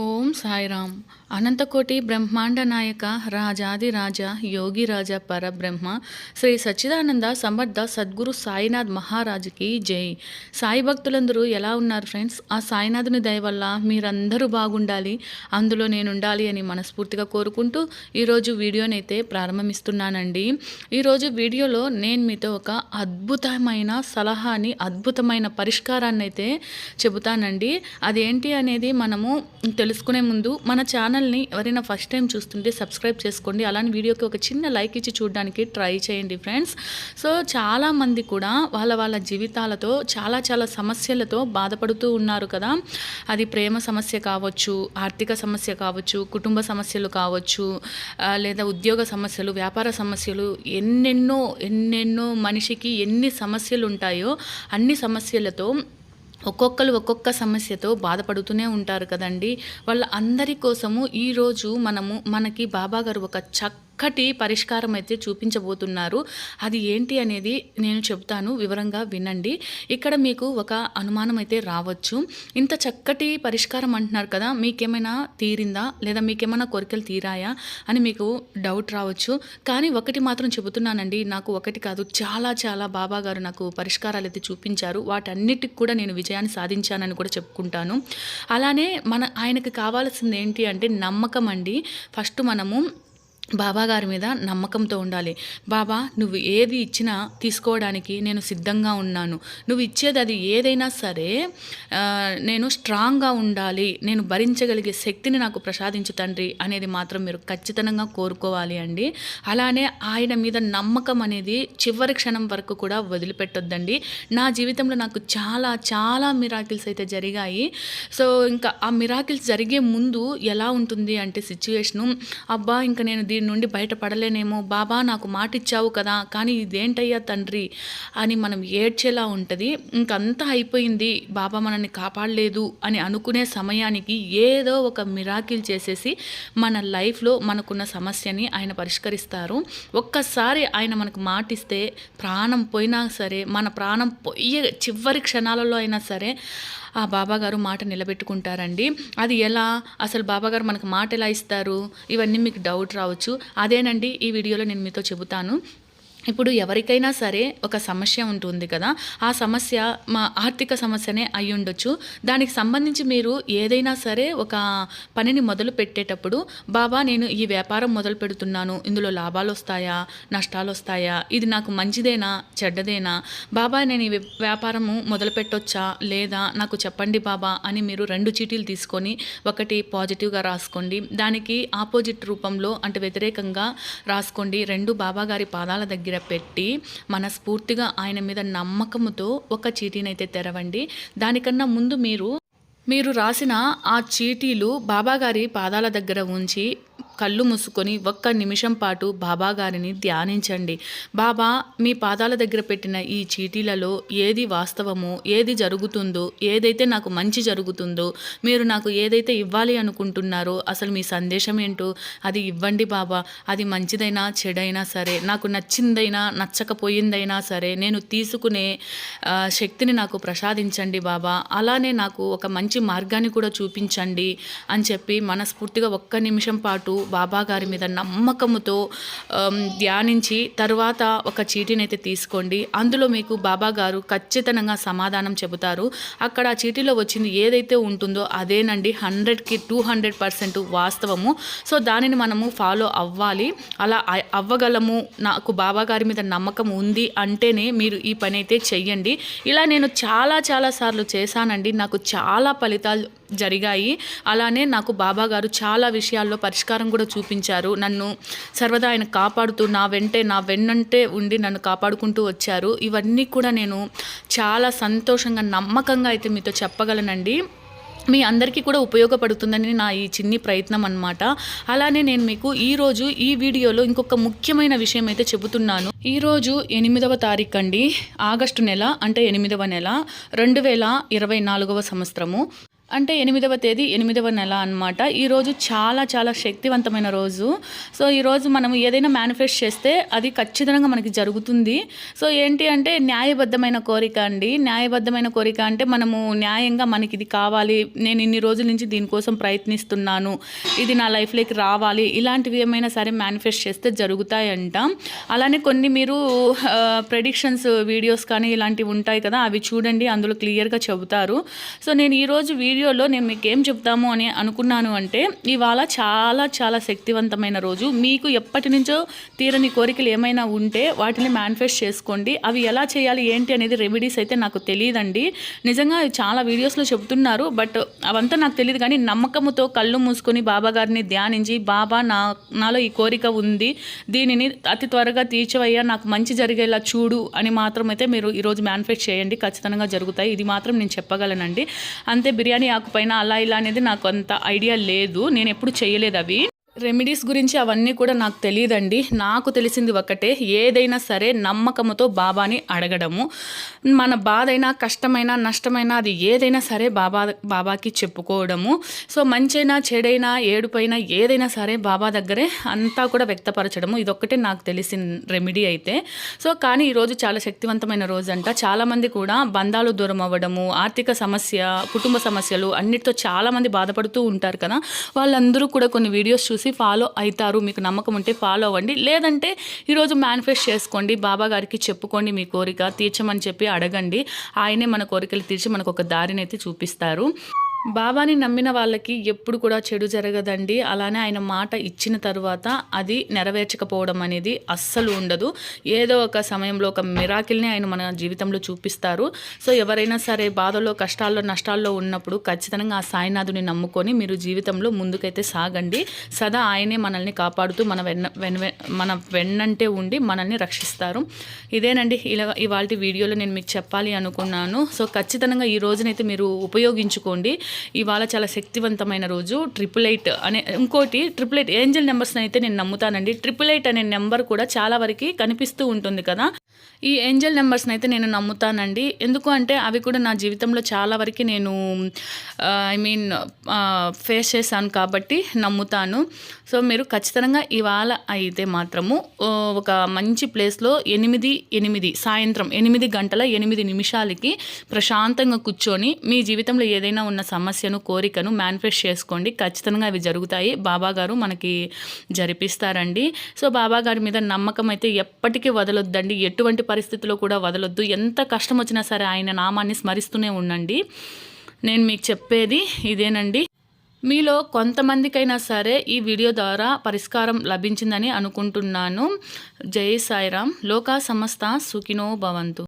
ఓం సాయిరామ్. అనంతకోటి బ్రహ్మాండ నాయక రాజాది రాజా యోగి రాజా పరబ్రహ్మ శ్రీ సచ్చిదానంద సమర్థ సద్గురు సాయినాథ్ మహారాజుకి జై. సాయి భక్తులందరూ ఎలా ఉన్నారు ఫ్రెండ్స్? ఆ సాయినాథుని దయ వల్ల మీరందరూ బాగుండాలి అందులో నేను ఉండాలి అని మనస్ఫూర్తిగా కోరుకుంటూ ఈరోజు వీడియోనైతే ప్రారంభమిస్తున్నానండి ఈరోజు వీడియోలో నేను మీతో ఒక అద్భుతమైన సలహాని అద్భుతమైన పరిష్కారాన్ని అయితే చెబుతానండి. అదేంటి అనేది మనము తెలుసుకునే ముందు మన ఛానల్ని ఎవరైనా ఫస్ట్ టైం చూస్తుంటే సబ్స్క్రైబ్ చేసుకోండి. అలానే వీడియోకి ఒక చిన్న లైక్ ఇచ్చి చూడడానికి ట్రై చేయండి ఫ్రెండ్స్ సో చాలామంది కూడా వాళ్ళ వాళ్ళ జీవితాలతో చాలా చాలా సమస్యలతో బాధపడుతూ ఉన్నారు కదా. అది ప్రేమ సమస్య కావచ్చు ఆర్థిక సమస్య కావచ్చు కుటుంబ సమస్యలు కావచ్చు లేదా ఉద్యోగ సమస్యలు వ్యాపార సమస్యలు ఎన్నెన్నో ఎన్నెన్నో మనిషికి ఎన్ని సమస్యలు ఉంటాయో అన్ని సమస్యలతో ఒక్కొక్కరు ఒక్కొక్క సమస్యతో బాధపడుతూనే ఉంటారు కదండి. వాళ్ళ అందరి కోసము ఈరోజు మనము మనకి బాబా గారు ఒక చక్కటి పరిష్కారం అయితే చూపించబోతున్నారు. అది ఏంటి అనేది నేను చెప్తాను. వివరంగా వినండి. ఇక్కడ మీకు ఒక అనుమానం అయితే రావచ్చు. ఇంత చక్కటి పరిష్కారం అంటున్నారు కదా మీకేమైనా తీరిందా? లేదా మీకేమైనా కోరికలు తీరాయా? అని మీకు డౌట్ రావచ్చు. కానీ ఒకటి మాత్రం చెబుతున్నానండి. నాకు ఒకటి కాదు. చాలా చాలా బాబా గారు నాకు పరిష్కారాలు అయితే చూపించారు. వాటన్నిటికి కూడా నేను విజయాన్ని సాధించానని కూడా చెప్పుకుంటాను. అలానే మన ఆయనకి కావాల్సింది ఏంటి అంటే నమ్మకం అండి. ఫస్ట్ మనము బాబా గారి మీద నమ్మకంతో ఉండాలి. బాబా నువ్వు ఏది ఇచ్చినా తీసుకోవడానికి నేను సిద్ధంగా ఉన్నాను. నువ్వు ఇచ్చేది అది ఏదైనా సరే నేను స్ట్రాంగ్గా ఉండాలి. నేను భరించగలిగే శక్తిని నాకు ప్రసాదించు తండ్రి అనేది మాత్రం మీరు ఖచ్చితంగా కోరుకోవాలి అండి. అలానే ఆయన మీద నమ్మకం అనేది చివరి క్షణం వరకు కూడా వదిలిపెట్టొద్దండి. నా జీవితంలో నాకు చాలా చాలా మిరాకిల్స్ అయితే జరిగాయి. సో ఇంకా ఆ మిరాకిల్స్ జరిగే ముందు ఎలా ఉంటుంది అంటే సిచ్యువేషను అబ్బా ఇంకా నేను దీని నుండి బయటపడలేనేమో. బాబా నాకు మాట ఇచ్చావు కదా కానీ ఇదేంటయ్యా తండ్రి? అని మనం ఏడ్చేలా ఉంటుంది. ఇంకంతా అయిపోయింది. బాబా మనల్ని కాపాడలేదు అని అనుకునే సమయానికి ఏదో ఒక మిరాకిల్ చేసేసి మన లైఫ్లో మనకున్న సమస్యని ఆయన పరిష్కరిస్తారు. ఒక్కసారి ఆయన మనకు మాటిస్తే ప్రాణం పోయినా సరే మన ప్రాణం పోయే చివరి క్షణాలలో అయినా సరే ఆ బాబాగారు మాట నిలబెట్టుకుంటారండి. అది ఎలా? అసలు బాబాగారు మనకు మాట ఎలా ఇస్తారు? ఇవన్నీ మీకు డౌట్ రావచ్చు. అదేనండి ఈ వీడియోలో నేను మీతో చెబుతాను. ఇప్పుడు ఎవరికైనా సరే ఒక సమస్య ఉంటుంది కదా ఆ సమస్య మా ఆర్థిక సమస్యనే అయి ఉండొచ్చు. దానికి సంబంధించి మీరు ఏదైనా సరే ఒక పనిని మొదలు పెట్టేటప్పుడు బాబా నేను ఈ వ్యాపారం మొదలు పెడుతున్నాను. ఇందులో లాభాలు వస్తాయా? నష్టాలు వస్తాయా? ఇది నాకు మంచిదేనా? చెడ్డదేనా? బాబా నేను ఈ వ్యాపారము మొదలు పెట్టొచ్చా? లేదా? నాకు చెప్పండి బాబా అని మీరు రెండు చీటీలు తీసుకొని ఒకటి పాజిటివ్గా రాసుకోండి. దానికి ఆపోజిట్ రూపంలో అంటే వ్యతిరేకంగా రాసుకోండి. రెండు బాబా గారి పాదాల దగ్గర పెట్టి మనస్ఫూర్తిగా ఆయన మీద నమ్మకముతో ఒక చీటీనైతే తెరవండి. దానికన్నా ముందు మీరు మీరు రాసిన ఆ చీటీలు బాబాగారి పాదాల దగ్గర ఉంచి కళ్ళు మూసుకొని ఒక్క నిమిషం పాటు బాబా గారిని ధ్యానించండి. బాబా మీ పాదాల దగ్గర పెట్టిన ఈ చీటీలలో ఏది వాస్తవమో ఏది జరుగుతుందో ఏదైతే నాకు మంచి జరుగుతుందో మీరు నాకు ఏదైతే ఇవ్వాలి అనుకుంటున్నారో అసలు మీ సందేశం ఏంటో అది ఇవ్వండి బాబా. అది మంచిదైనా చెడైనా సరే నాకు నచ్చిందైనా నచ్చకపోయిందైనా సరే నేను తీసుకునే శక్తిని నాకు ప్రసాదించండి బాబా. అలానే నాకు ఒక మంచి మార్గాన్ని కూడా చూపించండి అని చెప్పి మనస్ఫూర్తిగా ఒక్క నిమిషం పాటు బాబా గారి మీద నమ్మకముతో ధ్యానించి తర్వాత ఒక చీటీని అయితే తీసుకోండి. అందులో మీకు బాబా గారు ఖచ్చితంగా సమాధానం చెబుతారు. అక్కడ ఆ చీటీలో వచ్చింది ఏదైతే ఉంటుందో అదేనండి హండ్రెడ్కి టూ హండ్రెడ్ పర్సెంట్ వాస్తవము. సో దానిని మనము ఫాలో అవ్వాలి. అలా అవ్వగలము. నాకు బాబా గారి మీద నమ్మకం ఉంది అంటేనే మీరు ఈ పని అయితే చెయ్యండి. ఇలా నేను చాలా చాలా సార్లు చేశానండి. నాకు చాలా ఫలితాలు జరిగాయి. అలానే నాకు బాబా గారు చాలా విషయాల్లో పరిష్కారం కూడా చూపించారు. నన్ను సర్వదా ఆయన కాపాడుతూ నా వెంటే నా వెన్నంటే ఉండి నన్ను కాపాడుకుంటూ వచ్చారు. ఇవన్నీ కూడా నేను చాలా సంతోషంగా నమ్మకంగా అయితే మీతో చెప్పగలనండి. మీ అందరికీ కూడా ఉపయోగపడుతుందని నా ఈ చిన్ని ప్రయత్నం అనమాట అలానే నేను మీకు ఈరోజు ఈ వీడియోలో ఇంకొక ముఖ్యమైన విషయం అయితే చెబుతున్నాను. ఈరోజు ఎనిమిదవ తారీఖు అండి. ఆగస్టు నెల అంటే ఎనిమిదవ నెల రెండు వేల ఇరవై నాలుగవ సంవత్సరము. అంటే ఎనిమిదవ తేదీ ఎనిమిదవ నెల అనమాట ఈరోజు చాలా చాలా శక్తివంతమైన రోజు. సో ఈరోజు మనం ఏదైనా మేనిఫెస్ట్ చేస్తే అది ఖచ్చితంగా మనకి జరుగుతుంది. సో ఏంటి అంటే న్యాయబద్ధమైన కోరిక అండి. న్యాయబద్ధమైన కోరిక అంటే మనము న్యాయంగా మనకి ఇది కావాలి. నేను ఇన్ని రోజుల నుంచి దీనికోసం ప్రయత్నిస్తున్నాను. ఇది నా లైఫ్లోకి రావాలి. ఇలాంటివి ఏమైనా సరే మేనిఫెస్ట్ చేస్తే జరుగుతాయంట. అలానే కొన్ని మీరు ప్రెడిక్షన్స్ వీడియోస్ కానీ ఇలాంటివి ఉంటాయి కదా అవి చూడండి. అందులో క్లియర్గా చెబుతారు. సో నేను ఈరోజు వీడియో వీడియోలో నేను మీకు ఏం చెప్తాము అని అనుకున్నాను అంటే ఇవాళ చాలా చాలా శక్తివంతమైన రోజు. మీకు ఎప్పటి నుంచో తీరని కోరికలు ఏమైనా ఉంటే వాటిని మేనిఫెస్ట్ చేసుకోండి. అవి ఎలా చేయాలి ఏంటి అనేది రెమెడీస్ అయితే నాకు తెలియదండి. నిజంగా చాలా వీడియోస్లో చెప్తున్నారు బట్ అవంతా నాకు తెలియదు కానీ నమ్మకముతో కళ్ళు మూసుకొని బాబా గారిని ధ్యానించి బాబా నా నాలో ఈ కోరిక ఉంది. దీనిని అతి త్వరగా తీర్చవయ్యా. నాకు మంచి జరిగేలా చూడు అని మాత్రం అయితే మీరు ఈరోజు మేనిఫెస్ట్ చేయండి. ఖచ్చితంగా జరుగుతాయి. ఇది మాత్రం నేను చెప్పగలనండి. అంతే బిర్యానీ బిర్యానీ పైన అలా ఇలా అనేది నాకు అంత ఐడియా లేదు. నేను ఎప్పుడు చేయలేదు అవి. రెమెడీస్ గురించి అవన్నీ కూడా నాకు తెలియదండి. నాకు తెలిసింది ఒకటే ఏదైనా సరే నమ్మకముతో బాబాని అడగడము. మన బాధ అయినా కష్టమైనా నష్టమైనా అది ఏదైనా సరే బాబా బాబాకి చెప్పుకోవడము. సో మంచైనా చెడైనా ఏడుపైనా ఏదైనా సరే బాబా దగ్గరే అంతా కూడా వ్యక్తపరచడము. ఇదొక్కటే నాకు తెలిసిన రెమెడీ అయితే. సో కానీ ఈరోజు చాలా శక్తివంతమైన రోజు అంట చాలామంది కూడా బంధాలు దూరం అవ్వడము ఆర్థిక సమస్య కుటుంబ సమస్యలు అన్నిటితో చాలామంది బాధపడుతూ ఉంటారు కదా. వాళ్ళందరూ కూడా కొన్ని వీడియోస్ చూసి ఫాలో అవుతారు మీకు నమ్మకం ఉంటే ఫాలో అవ్వండి. లేదంటే ఈరోజు మేనిఫెస్ట్ చేసుకోండి బాబా గారికి చెప్పుకోండి మీ కోరిక తీర్చమని చెప్పి అడగండి. ఆయనే మన కోరికలు తీర్చి మనకు ఒక దారిని అయితే చూపిస్తారు. బాబాని నమ్మిన వాళ్ళకి ఎప్పుడు కూడా చెడు జరగదండి. అలానే ఆయన మాట ఇచ్చిన తర్వాత అది నెరవేర్చకపోవడం అనేది అస్సలు ఉండదు. ఏదో ఒక సమయంలో ఒక మిరాకిల్ని ఆయన మన జీవితంలో చూపిస్తారు. సో ఎవరైనా సరే బాధలో కష్టాల్లో నష్టాల్లో ఉన్నప్పుడు ఖచ్చితంగా ఆ సాయినాథుని నమ్ముకొని మీరు జీవితంలో ముందుకైతే సాగండి. సదా ఆయనే మనల్ని కాపాడుతూ మన వెన్న వెన్న మన వెన్నంటే ఉండి మనల్ని రక్షిస్తారు. ఇదేనండి. ఇలా ఇవాళ వీడియోలో నేను మీకు చెప్పాలి అనుకున్నాను. సో ఖచ్చితంగా ఈ రోజునైతే మీరు ఉపయోగించుకోండి. ఇవాళ చాలా శక్తివంతమైన రోజు. ట్రిపుల్ ఎయిట్ అనే ఇంకోటి ట్రిపుల్ ఎయిట్ ఏంజల్ నెంబర్స్ని అయితే నేను నమ్ముతానండి. ట్రిపుల్ ఎయిట్ అనే నెంబర్ కూడా చాలా వరకు కనిపిస్తూ ఉంటుంది కదా. ఈ ఏంజల్ నెంబర్స్ని అయితే నేను నమ్ముతానండి. ఎందుకు అంటే అవి కూడా నా జీవితంలో చాలా వరకు నేను ఐ మీన్ ఫేస్ చేశాను కాబట్టి నమ్ముతాను. సో మీరు ఖచ్చితంగా ఇవాళ అయితే మాత్రము ఒక మంచి ప్లేస్లో ఎనిమిది ఎనిమిది సాయంత్రం ఎనిమిది గంటల ఎనిమిది నిమిషాలకి ప్రశాంతంగా కూర్చొని మీ జీవితంలో ఏదైనా ఉన్న సమస్యను కోరికను మేనిఫెస్ట్ చేసుకోండి. ఖచ్చితంగా అవి జరుగుతాయి. బాబా గారు మనకి జరిపిస్తారండి. సో బాబా గారి మీద నమ్మకం అయితే ఎప్పటికీ వదలొద్దండి. ఎటువంటి పరిస్థితిలో కూడా వదలొద్దు. ఎంత కష్టం వచ్చినా సరే ఆయన నామాన్ని స్మరిస్తూనే ఉండండి. నేను మీకు చెప్పేది ఇదేనండి. మీలో కొంతమందికైనా సరే ఈ వీడియో ద్వారా పరిష్కారం లభించిందని అనుకుంటున్నాను. జై సాయిరామ్. లోకా సమస్త సుఖినో భవంతు.